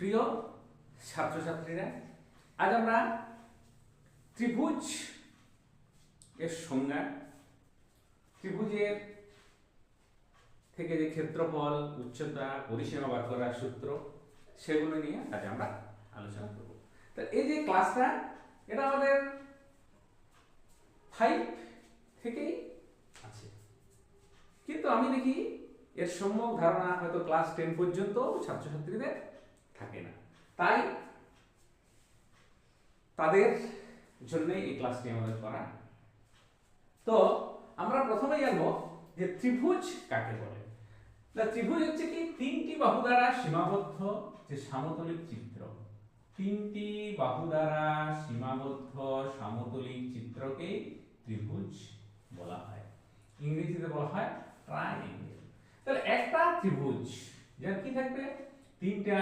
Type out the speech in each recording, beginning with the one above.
প্রিয় ছাত্রছাত্রীরা, আজ আমরা ত্রিভুজ এর সংজ্ঞা, ত্রিভুজের থেকে যে ক্ষেত্রফল, উচ্চতা, পরিসীমা বার করার সূত্র, সেগুলো নিয়ে আজ আমরা আলোচনা করব। তা এই যে ক্লাসটা, এটা আমাদের ফাইভ থেকেই আছে। কিন্তু আমি দেখি এর সম্যক ধারণা হয়তো ক্লাস টেন পর্যন্ত ছাত্রছাত্রীদের থাকে না। তাই তাদের জন্যই এই ক্লাসটি আমাদের করা তো আমরা প্রথমে জানব যে ত্রিভুজ কাকে বলে? ত্রিভুজ হচ্ছে কি, তিনটি বাহু দ্বারা সীমাবদ্ধ যে সমতলিক চিত্র। তিনটি বাহু দ্বারা সীমাবদ্ধ সমতলিক চিত্রকে ত্রিভুজ বলা হয়। ইংরেজিতে বলা হয় ট্রায়াঙ্গেল তাহলে একটা ত্রিভুজ, যার কি থাকবে? তিনটা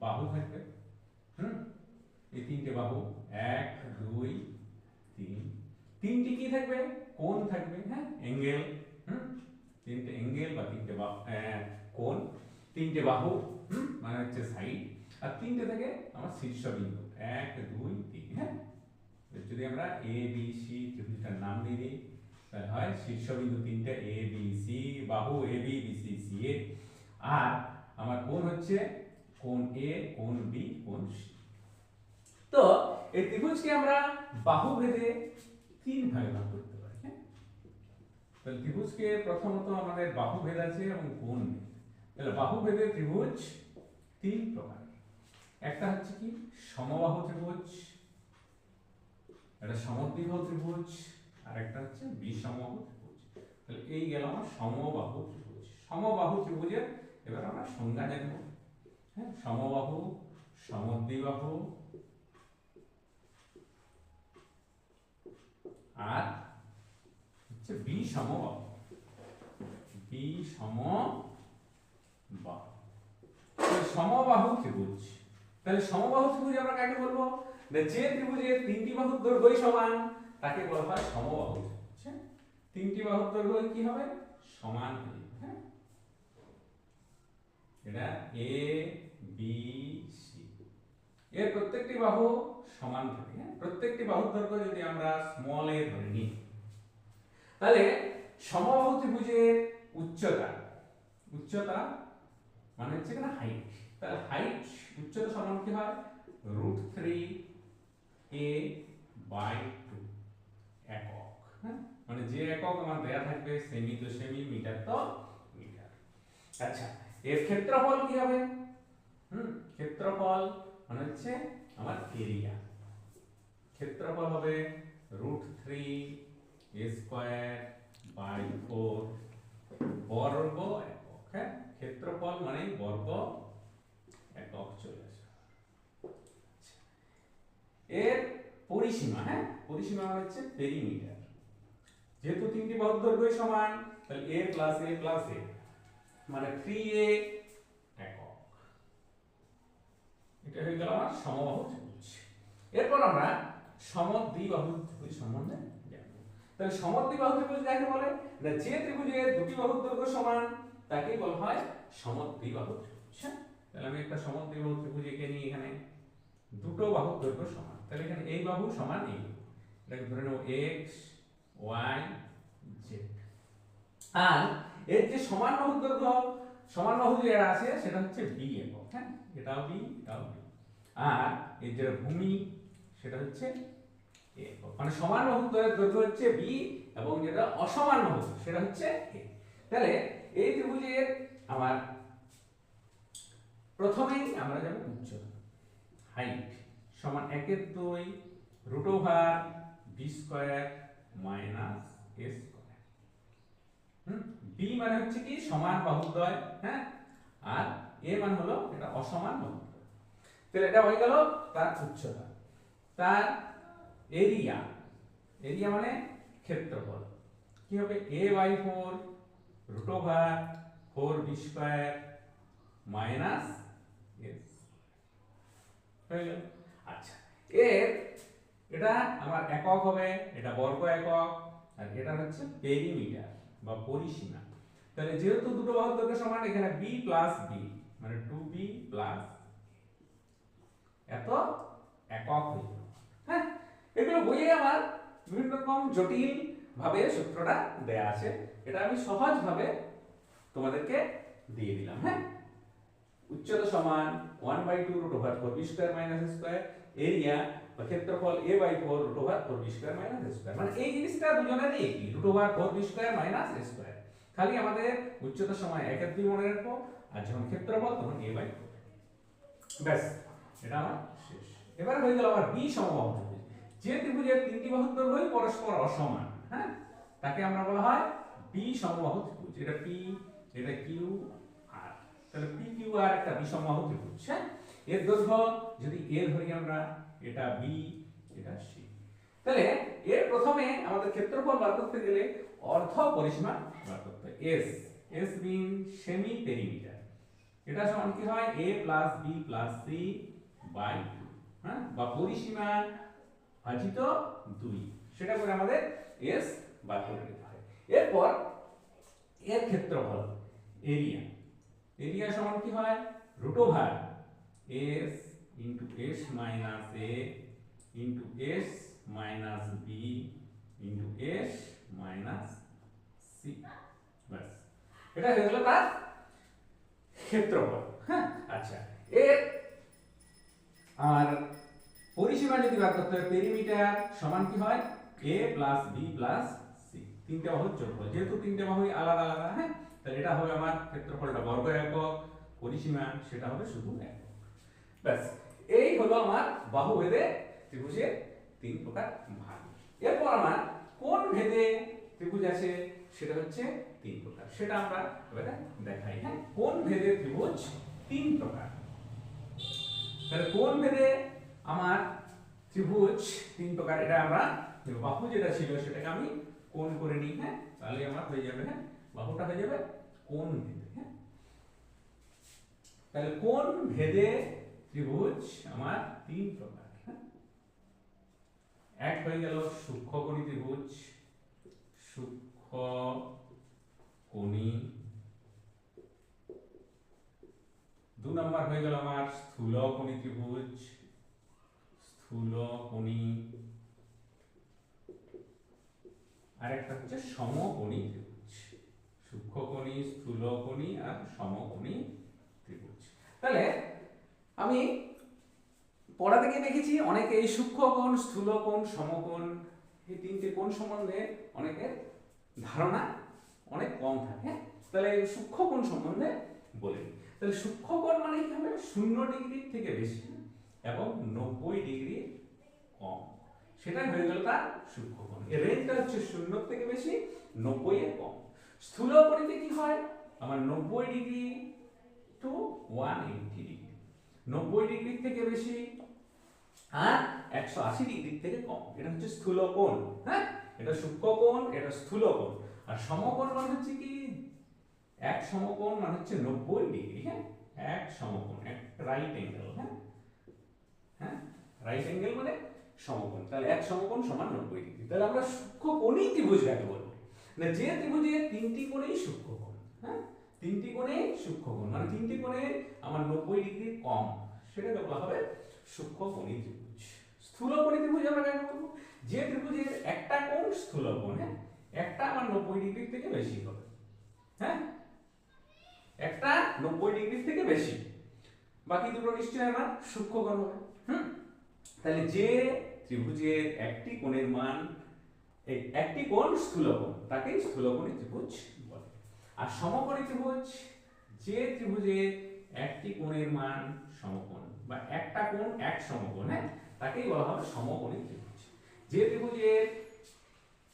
বাহু থাকবে। হুম? এই তিনটে বাহু। এক দুই তিন। তিনটি কি থাকবে? কোণ থাকবে। হ্যাঁ অ্যাঙ্গেল। হুম? তিনটে অ্যাঙ্গেল বা তিনটে আহ, কোণ। তিনটে বাহু। হুম? মানে হচ্ছে সাইড। আর তিনটে থেকে আমার শীর্ষবিন্দু। এক দুই তিন। হ্যাঁ? যদি আমরা এ বি সি ত্রিভুজটার নাম দিয়ে দিই তাহলে হয় শীর্ষবিন্দু তিনটে এ বি সি বাহু A B B C C A আর আমার কোণ হচ্ছে কোণ এ কোণ বি কোণ সি তো এই ত্রিভুজকে আমরা বাহু ভেদে তিন ভাগে ভাগ করতে পারি হ্যাঁ? তাহলে ত্রিভুজকে প্রথমত আমাদের বাহু ভেদ আছে এবং কোণ ভেদ তাহলে বাহু ভেদে ত্রিভুজ তিন প্রকার। একটা হচ্ছে কি? সমবাহু ত্রিভুজ, একটা সমদ্বিবাহু ত্রিভুজ, আর একটা হচ্ছে বিষমবাহু ত্রিভুজ। তাহলে এই গেল আমার সমবাহু ত্রিভুজ। সমবাহু ত্রিভুজের এবার আমরা সংজ্ঞা দেখব। হ্যাঁ সমবাহু, সমদ্বিবাহু আর হচ্ছে বিষমবাহু বিষমবাহু তাহলে সমবাহু ত্রিভুজ। তাহলে সমবাহু ত্রিভুজ আমরা কাকে বলব? যে ত্রিভুজের তিনটি বাহুর দৈর্ঘ্যই সমান, তাকে বলা হয় সমবাহু হ্যাঁ? তিনটি বাহুর দৈর্ঘ্য কি হবে? সমান হ্যাঁ এটা এ বি সি এর প্রত্যেকটি বাহু সমান থাকে হ্যাঁ? প্রত্যেকটি বাহুর দৈর্ঘ্য যদি আমরা স্মল এ ধরে নিই, তাহলে সমবাহু ত্রিভুজের উচ্চতা উচ্চতা মানে হচ্ছে এখানে হাইট তাহলে হাইট উচ্চতা সমান কি হয়? Root three A by two একক হ্যাঁ? মানে যে একক আমার দেয়া থাকবে সেমি তো সেমি মিটার তো মিটার আচ্ছা এর ক্ষেত্রফল কি হবে? হুম, ক্ষেত্রফল মানে হচ্ছে আমার এরিয়া ক্ষেত্রফল হবে root three square by four বর্গ একক হ্যাঁ? ক্ষেত্রফল মানে বর্গ একক চলে আসে আচ্ছা। এর পরিসীমা হ্যাঁ? পরিসীমা মানে হচ্ছে পেরিমিটার যেহেতু তিনটি বাহুর দৈর্ঘ্য সমান, তাহলে এ প্লাস এ প্লাস এ মানে থ্রি এ একক। এটা হয়ে গেল আমার সমবাহু ত্রিভুজ। এরপর আমরা সমদ্বিবাহু ত্রিভুজ সম্বন্ধে জানব। তাহলে সমদ্বিবাহু ত্রিভুজ কাকে বলে? না, যে ত্রিভুজের দুটি বাহুর দৈর্ঘ্য সমান তাকে বলা হয় সমদ্বিবাহু ত্রিভুজ। হ্যাঁ? তাহলে আমি একটা সমদ্বিবাহু ত্রিভুজ এঁকে নিই এখানে। দুটো বাহুর দৈর্ঘ্য সমান। তাহলে এখানে এই বাহু সমান এই এটাকে ধরে নেব এক্স ওয়াই জেড আর এর যে সমান বাহুর দৈর্ঘ্য সমান বাহু যে আছে, সেটা হচ্ছে বি একক হ্যাঁ? এটাও বি এটাও বি আর এর যেটা ভূমি, সেটা হচ্ছে এ একক মানে সমান বাহুর দৈ- দৈর্ঘ্য হচ্ছে বি এবং যেটা অসমান বাহু সেটা হচ্ছে এ। তাহলে এই ত্রিভুজের আমার প্রথমেই আমরা যাব উচ্চতা। হাইট সমান একের দুই root over B square minus A square hmm? B মানে হচ্ছে কি সমান বাহুদ্বয় হ্যাঁ? আর এ মানে হলো এটা অসমান বাহুদ্বয়। তাহলে এটা হয়ে গেল তার উচ্চতা। তার এরিয়া এরিয়া মানে ক্ষেত্রফল। কি হবে? A by four root over four B square minus হয়ে গেল। আচ্ছা এর এটা আমার একক হবে, এটা বর্গ একক, আর এটা হচ্ছে পেরিমিটার বা পরিসীমা। তাহলে যেহেতু দুটো বাহুর দৈর্ঘ্য সমান, এখানে বি প্লাস বি মানে টু বি প্লাস এত একক গেল। হ্যাঁ এগুলো বইয়ে আমার বিভিন্ন রকম জটিল ভাবে সূত্রটা দেয়া আছে, এটা আমি সহজ ভাবে তোমাদেরকে দিয়ে দিলাম হ্যাঁ? উচ্চতা সমান one by two root over four B square minus square area বা ক্ষেত্রফল A by four root over four B square minus square মানে এই জিনিসটা দুজনেরই একই root over four B square minus square খালি আমাদের উচ্চতা সময় একের দুই মনে রাখব, আর যখন ক্ষেত্রফল তখন এ বাই ব্যাস, এটা আমার শেষ। এবার হয়ে গেল আমার বি সমবাহু ত্রিভুজ। যে ত্রিভুজের তিনটি বাহুর দৈর্ঘ্যই পরস্পর অসমান হ্যাঁ? তাকে আমরা বলা হয় বি সমবাহু ত্রিভুজ। এটা পি এটা কিউ আর তাহলে পি কিউ আর একটা বি সমবাহু ত্রিভুজ হ্যাঁ? এর দৈর্ঘ্য যদি এ ধরি আমরা, এটা বি এটা সি তাহলে এর প্রথমে আমাদের ক্ষেত্রফল বার করতে গেলে অর্ধ পরিসীমা বার S S mean semi perimeter এটা সমান কি হয়? A plus B plus C by হ্যাঁ? বা পরিসীমা ভাজিত দুই। সেটা করে আমাদের এস বার করে নিতে হয়। এরপর এর ক্ষেত্রফল এরিয়া এরিয়া সমান কি হয়? Root over S into S minus A into S minus B into S minus C ব্যাস। এটা হয়ে গেল তার ক্ষেত্রফল। হ্যাঁ আচ্ছা। এর আর পরিসীমা যদি বার করতে হয় পেরিমিটার সমান কি হয়? A plus B plus C তিনটে বাহুর যোগফল। যেহেতু তিনটে বাহুই আলাদা আলাদা হ্যাঁ তাহলে এটা হবে আমার ক্ষেত্রফলটা বর্গ একক, পরিসীমা সেটা হবে শুধু একক। ব্যাস, এই হলো আমার বাহু ভেদে ত্রিভুজের তিন প্রকার ভাগ। এরপর আমার কোন ভেদে ত্রিভুজ আছে? সেটা হচ্ছে তিন প্রকার। সেটা আমরা এবারে দেখাই হ্যাঁ? কোন ভেদে ত্রিভুজ তিন প্রকার? তাহলে কোন ভেদে আমার ত্রিভুজ তিন প্রকার, এটা আমরা বাহু যেটা ছিল সেটাকে আমি কোণ করে নিই হ্যাঁ? তাহলে আমার হয়ে যাবে হ্যাঁ? বাহুটা হয়ে যাবে কোন ভেদে হ্যাঁ? তাহলে কোন ভেদে ত্রিভুজ আমার তিন প্রকার হ্যাঁ? এক হয়ে গেল সূক্ষ্মকোণী ত্রিভুজ, সূক্ষ্ম কোণী। দু নম্বর হয়ে গেল আমার স্থূল কোণী ত্রিভুজ। স্থূল কোণী। আরেকটা হচ্ছে সমকোণী ত্রিভুজ। সূক্ষ্মকোণী স্থূলকোণী আর সমকোণী ত্রিভুজ। তাহলে আমি পড়া থেকে দেখেছি অনেকে এই সূক্ষ্মকোণ স্থূলকোণ সমকোণ এই তিনটে কোণ সম্বন্ধে অনেকের ধারণা অনেক কম থাকে তাহলে এই সূক্ষ্মকোণ সম্বন্ধে বলে। তাহলে সূক্ষ্মকোণ মানে কি হবে? শূন্য ডিগ্রির থেকে বেশি এবং নব্বই ডিগ্রি কম। সেটাই হয়ে গেল তার সূক্ষ্মকোণ। এর রেঞ্জটা হচ্ছে শূন্য থেকে বেশি, নব্বই এর কম। স্থূল কোণীতে কি হয়? আমার নব্বই degree to one eighty degree নব্বই ডিগ্রির থেকে বেশি আর একশো আশি ডিগ্রির থেকে কম। এটা হচ্ছে স্থূল কোণ হ্যাঁ? এটা সূক্ষ্ম কোণ, এটা স্থূল কোণ। আর সমকোণ মানে হচ্ছে কি? এক সমকোণ মানে হচ্ছে নব্বই ডিগ্রি হ্যাঁ? এক সমকোণ, এক রাইট অ্যাঙ্গেল হ্যাঁ? হ্যাঁ? রাইট অ্যাঙ্গেল মানে সমকোণ। তাহলে এক সমকোণ সমান নব্বই ডিগ্রি তাহলে আমরা সূক্ষ্ম কোণই ত্রিভুজ কাকে বলব না, যে ত্রিভুজে তিনটি কোণেই সূক্ষ্ম কোণ হ্যাঁ? তিনটি কোণে সূক্ষ্ম কোণ। মানে তিনটি কোণে আমার নব্বই ডিগ্রি কম, সেটাকে বলা হবে সূক্ষ্ম কোণী ত্রিভুজ। স্থূল কোণী ত্রিভুজ আমরা কাকে বলব যে ত্রিভুজের একটা কোণ স্থূল কোণ হ্যাঁ একটা আমার নব্বই ডিগ্রি থেকে বেশি হবে। হ্যাঁ? একটা নব্বই ডিগ্রি থেকে বেশি। বাকি দুটো নিশ্চয়ই আমার সূক্ষ্ম কোণ হবে। হুম? তাহলে যে ত্রিভুজের একটি কোণের মান, এই একটি কোণ স্থূলকোণ তাকেই স্থূলকোণী ত্রিভুজ বলে। আর সমকোণী ত্রিভুজ, যে ত্রিভুজের একটি কোণের মান সমকোণ বা একটা কোণ এক সমকোণ হ্যাঁ? তাকেই বলা হবে সমকোণী ত্রিভুজ। যে ত্রিভুজের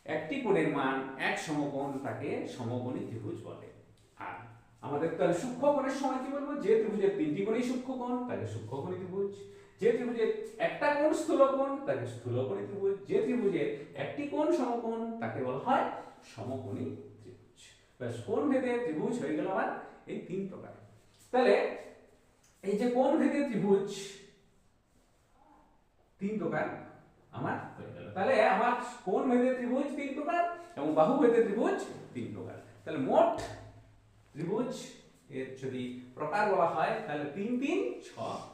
একটি কোণের মান এক সমকোণ তাকে সমকোণী ত্রিভুজ বলে। আর আমাদের তাহলে সূক্ষ্মকোণের সময় কি বলব? যে ত্রিভুজের তিনটি কোণই সূক্ষ্মকোণ তাকে সূক্ষ্মকোণী ত্রিভুজ। যে ত্রিভুজের একটা কোণ স্থূলকোণ তাকে স্থূলকোণী ত্রিভুজ। যে ত্রিভুজের একটি কোণ সমকোণ, তাকে বলা হয় সমকোণী ত্রিভুজ। ব্যাস, কোণ ভেদে ত্রিভুজ হয়ে গেল আমার এই তিন প্রকার। তাহলে এই যে কোণ ভেদে ত্রিভুজ, তিন প্রকার আমার হয়ে গেল। তাহলে আমার কোন ভেদে ত্রিভুজ? তিন প্রকার এবং বাহু ভেদে ত্রিভুজ? তিন প্রকার। তাহলে মোট ত্রিভুজ এর যদি প্রকার বলা হয়, তাহলে তিন তিন, ছ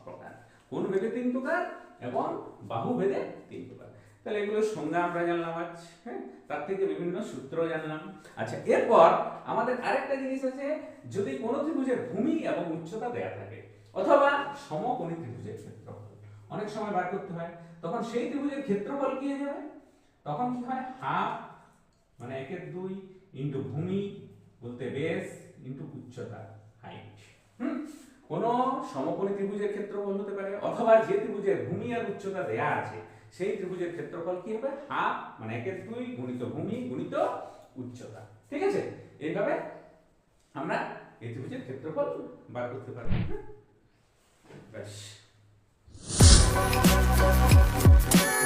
প্রকার। কোন ভেদে তিন প্রকার এবং বাহু ভেদে তিন প্রকার। তাহলে এগুলো সংজ্ঞা আমরা জানলাম আজ হ্যাঁ? তার থেকে বিভিন্ন সূত্র জানলাম। আচ্ছা এরপর আমাদের আরেকটা জিনিস আছে, যদি কোনো ত্রিভুজের ভূমি এবং উচ্চতা দেয়া থাকে, অথবা সমকোণী ত্রিভুজের ক্ষেত্রফল অনেক সময় বার করতে হয়। তখন সেই ত্রিভুজের ক্ষেত্রফল কি হয়ে যাবে? তখন কি হয়? হাফ মানে একের দুই ইন্টু ভূমি বলতে বেস ইন্টু উচ্চতা, হাইট। হুম? কোন সমকোণী ত্রিভুজের ক্ষেত্রফল হতে পারে, অথবা যে ত্রিভুজের ভূমি আর উচ্চতা দেয়া আছে, সেই ত্রিভুজের ক্ষেত্রফল কি হবে? হাফ মানে একের দুই গুণিত ভূমি গুণিত উচ্চতা। ঠিক আছে? এইভাবে আমরা এই ত্রিভুজের ক্ষেত্রফল বার করতে হ্যাঁ? ব্যাস। Turn